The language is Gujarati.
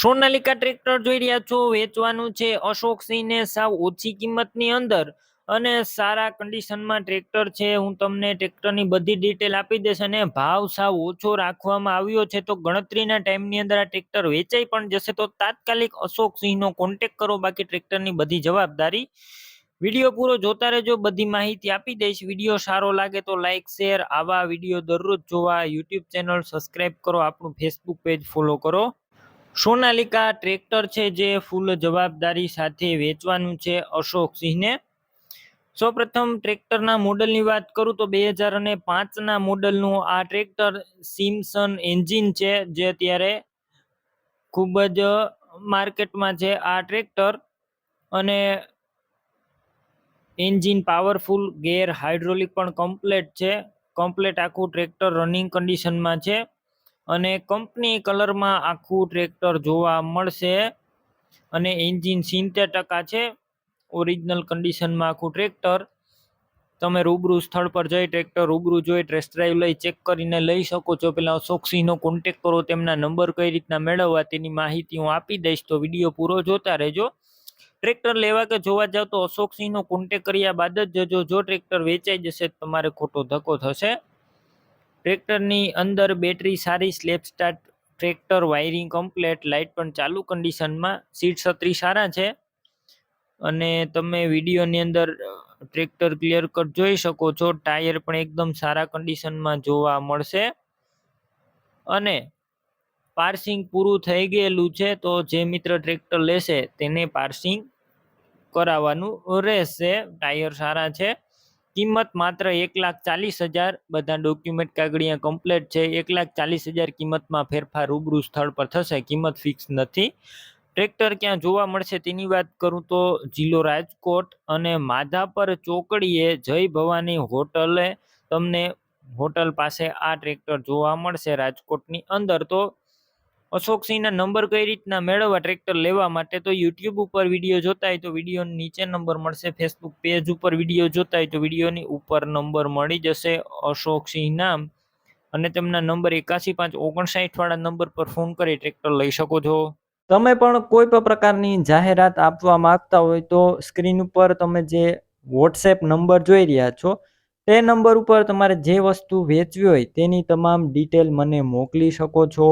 સોનાલિકા ટ્રેક્ટર જોઈ રહ્યા છો. વેચવાનું છે અશોક સિંહને સાવ ઓછી કિંમતની અંદર અને સારા કન્ડિશનમાં ટ્રેક્ટર છે. હું તમને ટ્રેક્ટરની બધી ડિટેલ આપી દઈશ અને ભાવ સાવ ઓછો રાખવામાં આવ્યો છે. તો ગણતરીના ટાઈમની અંદર આ ટ્રેક્ટર વેચાઈ પણ જશે. તો તાત્કાલિક અશોક સિંહનો કોન્ટેક કરો. બાકી ટ્રેક્ટરની બધી જવાબદારી વીડિયો પૂરો જોતા રહેજો. બધી માહિતી આપી દઈશ. વીડિયો સારો લાગે તો લાઇક શેર આવા વીડિયો દરરોજ જોવા. યુટ્યુબ ચેનલ સબસ્ક્રાઈબ કરો. આપણું ફેસબુક પેજ ફોલો કરો. સોનાલિકા ટ્રેક્ટર છે જે ફૂલ જવાબદારી સાથે વેચવાનું છે અશોક સિંહને. સૌપ્રથમ ટ્રેક્ટરના મોડલની વાત કરું તો બે હજાર અને પાંચના મોડલનું આ ટ્રેક્ટર સિમસન એન્જિન છે જે અત્યારે ખૂબ જ માર્કેટમાં છે આ ટ્રેક્ટર. અને એન્જિન પાવરફુલ, ગેર હાઇડ્રોલિક પણ કમ્પ્લેટ છે. કમ્પ્લેટ આખું ટ્રેક્ટર રનિંગ કન્ડિશનમાં છે. અને કંપની કલરમાં આખું ટ્રેક્ટર જોવા મળશે. અને એન્જિન સિત્તેર ટકા છે. ઓરિજિનલ કન્ડિશનમાં આખું ટ્રેક્ટર. તમે રૂબરૂ સ્થળ પર જઈ ટ્રેક્ટર રૂબરૂ જોઈ, ટેસ્ટ ડ્રાઈવ લઈ, ચેક કરીને લઈ શકો છો. પહેલાં અશોકસિંહનો કોન્ટેક કરો, તેમના નંબર કઈ રીતના મેળવવા તેની માહિતી હું આપી દઈશ. તો વીડિયો પૂરો જોતા રહેજો. ટ્રેક્ટર લેવા કે જોવા જાવ તો અશોકસિંહનો કોન્ટેક કર્યા બાદ જ જજો. જો ટ્રેક્ટર વેચાઈ જશે તમારે ખોટો ધક્કો થશે. ટ્રેક્ટરની અંદર બેટરી સારી slap start, tractor wiring complete, light પણ ચાલુ કન્ડિશનમાં, સીટ છત્રી સારા છે. અને તમે વિડીયોની અંદર ટ્રેક્ટર ક્લિયર કટ જોઈ શકો છો. ટાયર પણ એકદમ સારા કન્ડિશનમાં જોવા મળશે. અને પાર્સિંગ પૂરું થઈ ગયેલું છે, તો જે મિત્ર ટ્રેક્ટર લેશે, તેને પાર્સિંગ કરાવવાનું રહેશે. ટાયર સારા છે. કિંમત માત્ર એક લાખ ચાલીસ હજાર. બધા ડોક્યુમેન્ટ કાગળિયા કમ્પ્લેટ છે. એક લાખ ચાલીસ હજાર કિંમતમાં ફેરફાર રૂબરૂ સ્થળ પર થશે. કિંમત ફિક્સ નથી. ટ્રેક્ટર ક્યાં જોવા મળશે તેની વાત કરું તો જિલ્લો રાજકોટ અને માધાપર ચોકડીએ જય ભવાની હોટલે તમને હોટલ પાસે આ ટ્રેક્ટર જોવા મળશે રાજકોટની અંદર. તો અશોકસિંહના નંબર કઈ રીતના મેળવવા ટ્રેક્ટર લેવા માટે, તો યુટ્યુબ ઉપર વીડિયો જોતા હોય તો વીડિયો નીચે નંબર મળશે, ફેસબુક પેજ ઉપર વીડિયો જોતા હોય તો વિડીયોની ઉપર નંબર મળી જશે અશોકસિંહના અને તેમના નંબર એકાસી પાંચ ઓગણસાઠ વાળા નંબર પર ફોન કરી ટ્રેક્ટર લઈ શકો છો. તમે પણ કોઈ પણ પ્રકારની જાહેરાત આપવા માંગતા હોય તો સ્ક્રીન ઉપર તમે જે વોટ્સએપ નંબર જોઈ રહ્યા છો, તે નંબર ઉપર તમારે જે વસ્તુ વેચવી હોય તેની તમામ ડિટેલ મને મોકલી શકો છો.